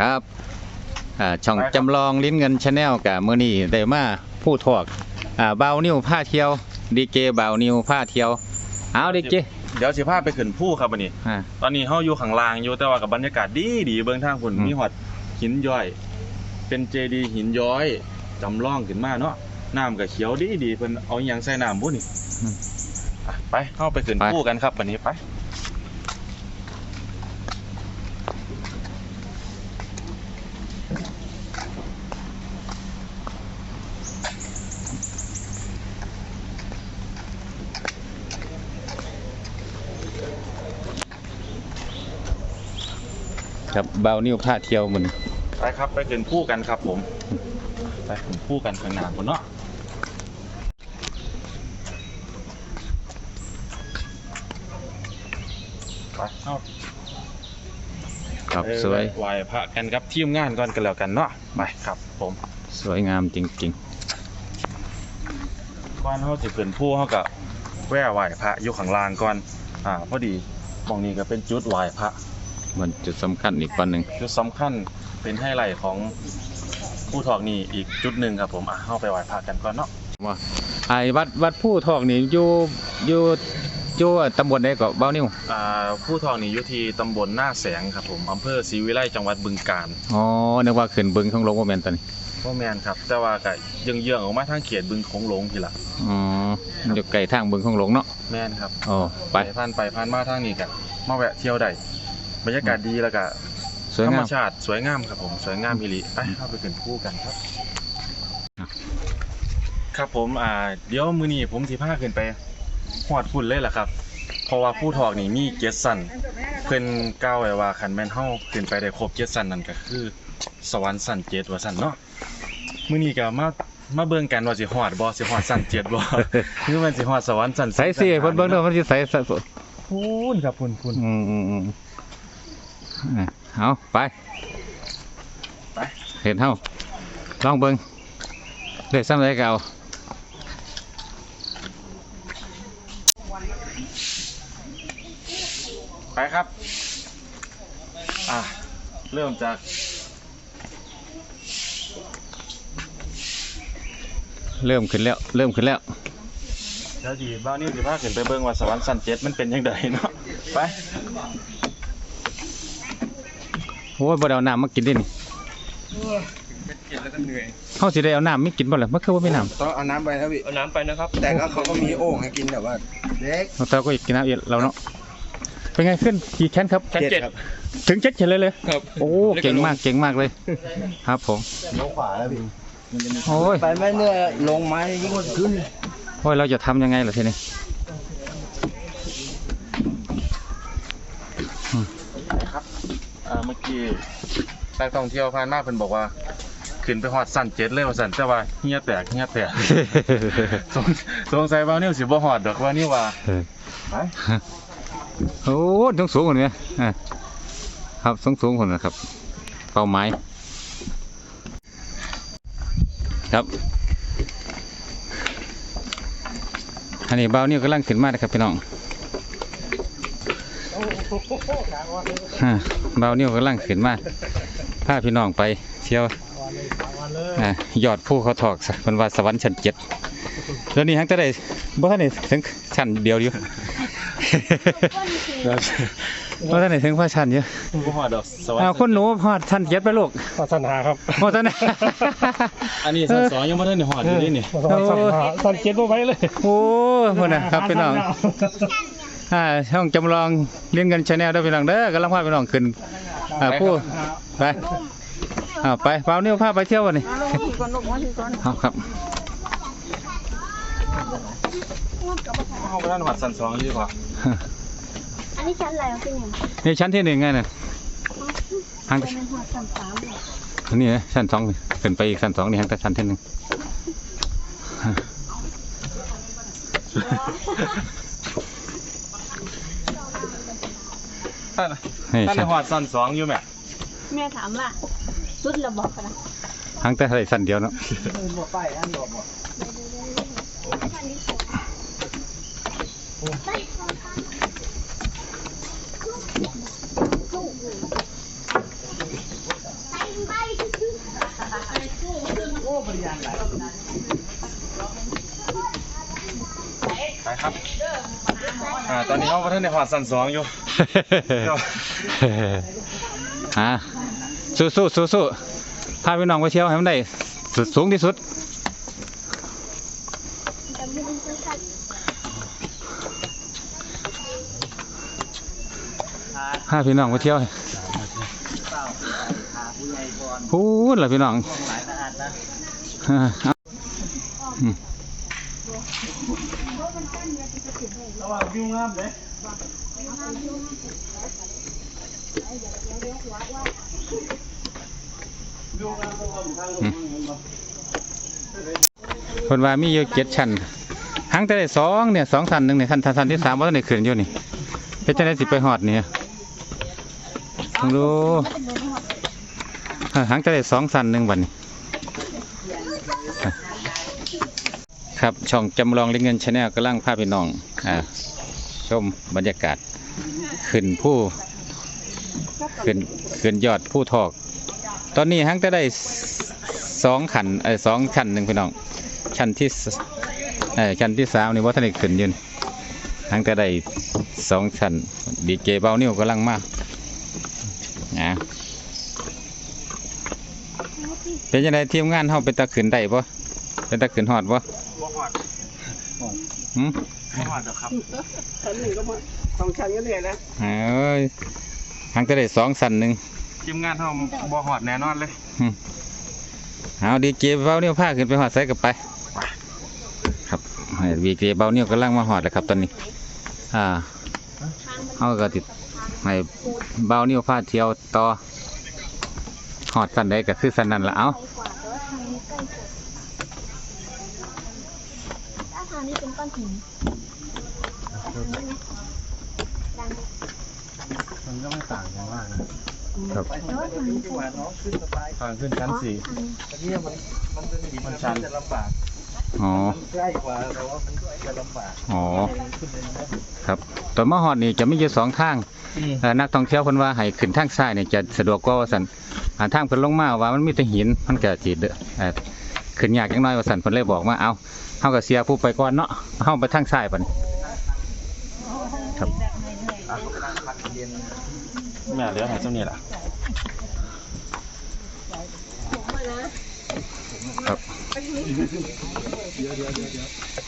ครับอ่าช่องจำลองลิ้นเงินชาแนลกับมือนี้ได้มาพูดทอกอ่าเบานิวผ้าเที่ยวดีเจเบานิวผ้าเที่ยวเอาดีเจเดี๋ยวสิพาไปขึ้นภูครับวันนี้ อ่า ตอนนี้เฮาอยู่ข้างล่างอยู่แต่ว่ากับบรรยากาศดีดีเบิ่งทางพุ่นอืม มีหอดหินย้อย เป็นเจดีย์หินย้อยจำลองขึ้นมาเนาะน้ำก็เขียวดีดีเพิ่นเอาอิหยังใส่น้ำบุนี่อะไปเฮาไปขึ้นภูกันครับวันนี้ไป ครับเบานิวผ้าเที่ยวมันไปครับไปขึ้นภูกันครับผมไปขึ้นภูกันข้างหน้าพุ่นเนาะไปเฮาครับเออสวยไหว้พระกันครับทีมงานก่อนกันแล้วกันเนาะไปครับผมสวยงามจริงก่อนเขาสิขึ้นผู้เขาก็แว่ไหว้พระอยู่ข้างล่างก่อนอ่าพอดีหมองนี้ก็เป็นจุดไหว้พระๆ มันจุดสำคัญอีกปันหนึ่งจุดสำคัญเป็นไฮไลท์ของผู้ทอกนี่อีกจุดหนึ่งครับผมอะเข้าไปไหว้พระกันก่อนเนาะว่าไอ้วัดวัดผู้ทอกนี่อยู่อยู่อยู่ตำบลใดก็เบานิวอ่าผู้ทอกนี่อยู่ที่ตำบลหน้าแสงครับผมอำเภอศรีวิไลจังหวัดบึงกาฬอ๋อนึกว่าขึ้นบึงของหลวงพ่อแม่นตอนนี้พ่อแมนครับแต่ว่าก็เยื่องๆออกมาทางเขตบึงโขงหลงทีละอ๋อมันอยู่ไกลทางบึงของหลวงเนาะแม่นครับอ๋อไปไป ผ่านไปผ่านมาทางนี้กันมาแวะเที่ยวได้ บรรยากาศดีแล้วก็สวยธรรงามมชาติสวยงามครับผมสวยงามมิลิไปเข้าไปขึ้นคู่กันครับอะครับผมอ่าเดี๋ยวมื้อนี้ผมสิพาขึ้นไปหอดฝุ่นเลยล่ะครับ เพราะว่าผู้ทอกนี่มีเกียรติสันเพิ่นกล่าวไว้ว่าคันแม่นเฮาขึ้นไปได้ครบเกียรติสันนั่นก็คือ สวรรค์สันเจ็ดว่าซั่นเนาะมื้อนี้ก็มามาเบิ่งกันว่าสิฮอดบ่สิฮอดสันเจ็ดบ่ หรือมันสิฮอดสวรรค์สันใส่สิเพิ่นเบิ่งเด้อมันสิใส่ใส่พูนครับพูนพูนอืมอืมอืมอะ เอาไปไป เห็นเฮาลองเบิ่งได้ซ้ำได้ก็เอาไปครับ อะ เริ่มจาก เริ่มขึ้นแล้ว เริ่มขึ้นแล้วเดี๋ยวดีบ้านนี้สิพาขึ้นไปเบิ่งว่าสวรรค์สันเจ็ดมันเป็นยังไงเนาะ ไป โอ้ยบ่ได้เอาน้ำมากินเด้นี่เก็บแล้วก็เหนื่อยเฮาสิได้เอาน้ำไม่กินบ่ล่ะมันคือว่ามีน้ำต้องเอาน้ำไปครับพี่เอาน้ำไปนะครับแต่ก็เขาก็มีโอ่งให้กินแต่ว่าเล็กเราแต่ก็อีกกินน้ำอีกเราเนาะเป็นไงขึ้นกี่แคนครับ ชั้นเจ็ดครับถึงเจ็ดเฉยเลยเลย ครับโอ้เก่งมากเก่งมากเลย ครับผมเลี้ยวขวาแล้วพี่โอ้ยไปไม่เนื่อยลงไม้ยิ่งกว่าขึ้นโอ้ยเราจะทำยังไงล่ะทีนี้อ่าเมื่อกี้นักท่องเที่ยวผ่านมาเพิ่นบอกว่า ขึ้นไปฮอดสันเจ็ดเลยว่าสันแต่ว่าเฮียแตกเฮียแตก สงสงสัยว่านิ้วสิบ่ฮอดดอกว่านี่ว่าไปโอ้สูงสูงคนนี้อะครับสูงสูงคนนะครับเป้าหมายครับ อันนี้เบานี่กำลังขึ้นมานะครับพี่น้อง อ่าเบานี่กำลังขึ้นมาพาพี่น้องไปเที่ยวอ่ายอดผู้เขาถอกเป็นว่าสวรรค์ชั้นเจ็ดแล้วนี่ฮังจะได้บ่ทันได้ถึงชั้นเดียวอยู่ว่าท่านไหนถึงพระชันเยอะบ่ฮอดดอกสวรรอ้าวค์คุณหนูพอท่านเย็ดไปลูกศาสนาครับพอท่านอันนี้สันสองยังบ่ทันได้ฮอดอยู่นี่นี่ศาสนาสันเจ็ดบ่ไว้เลยโอ้คนนะครับพี่น้อง อ่าช่องจำลองเลี้ยงเงินชาแนลด้วยพี่น้องเด้อกำลังพาพี่น้องขึ้นอ่าผู้ไปอ่าไปเปล่าเนี่ยวพาไปเที่ยววันนี้เอาครับเฮาบ่ทันฮอดสันสองอยู่ดีกว่าอันนี้ชั้นอะไรวะพี่เนี่ยนี่ชั้นที่หนึ่งไงน่ะทางเป็นหัวชั้นสามเลยอันนี้นะชั้นสองขึ้นไปอีกชั้นสองนี่ทางแต่ชั้นที่หนึ่ง ท่านหอดสั้นสองอยู่แม่แม่ถามว่ารุดระบอกนะทั้งแต่ไรสั้นเดียวเนาะไปครับ อ่าตอนนี้เขาประเทศในหอดสันสองอยู่ฮะสู้สู้สู้สู้พาพี่น้องไปเที่ยวให้มันได้สุดสูงที่สุด พาพี่น้องไปเที่ยวพูดล่ะพี่น้องฮะ เอาอืมอืมเพิ่นว่ามีอยู่เจ็ดชั้นหังแต่ได้สองเนี่ยสองชั้นหนึ่งเนี่ยชั้นชั้นที่สามว่าต้องได้ขึ้นอยู่นี่เพชรจะได้สิไปหอดเนี่ยลองดูหังแต่ได้สองชั้นหนึ่งวันนี้ครับช่องจำลองเล่นเงินชาแนลกำลังพาพี่น้อง ชมบรรยากาศ ขึ้นผู้ขึ้นขึ้นยอดผู้ทอก ตอนนี้หังแต่ได้สองขันเออสองชั้นหนึ่งพี่น้องชั้นที่สเออชั้นที่สามนี่ว่าท่านได้ขึ้นอยืนทั้งแต่ได้สองชั้นดีเจเบานิ้วกำลังมานะเป็นยังไงทีมงานเฮาเป็นตะขึ้นได้ปะเป็นตะขึ้นหอดปะบ่ หอดหืมบ่หอดหรอกครับเอ้ยทั้งแต่ได้สองชั้นหนึ่งทีมงานเขาบ่หอดแน่นอนเลยเอาดีเจเบานิ้วพาขึ้นไปหอดใส่กับไป ครับดีเจเบานิ้วกำลังมาหอดแล้วครับตอนนี้ อ่าทางมันเขาก็ติดให้เบานิ้วพาเที่ยวต่อหอดสันใดก็คือสันนั้นละเอาไกลกว่าแต่ว่าทางนี้ใกล้สุดถ้าทางนี้เป็นก้อนหินทางนี้ไหมดัง มันก็ไม่ต่างกันมากนะครับแต่ว่าทางนี้ใกล้สุดทางขึ้นชั้นสี่ทางนี้อันนี้มันมันจะดินมันชันจะลำบากอ๋อมันใกล้กว่าแต่ว่ามันจะลำบากอ๋อครับตอนมาหอดนี่จะมีอยู่สองทางเอ่อนักท่องเที่ยวคนว่าให้ขึ้นทางซ้ายเนี่ยจะสะดวกกว่าว่าสันอ่าทางเพิ่นลงมาว่ามันมีแต่หินมันก็สิเด้อเอ่อขึ้นยากจังน้อยว่าสันเพิ่นเลยบอกว่าเอาเฮาก็เสียผู้ไปก่อนเนาะเฮาไปทางซ้ายบัดนี้ครับ แม่เหลือหายเจ้านี่ล่ะครับ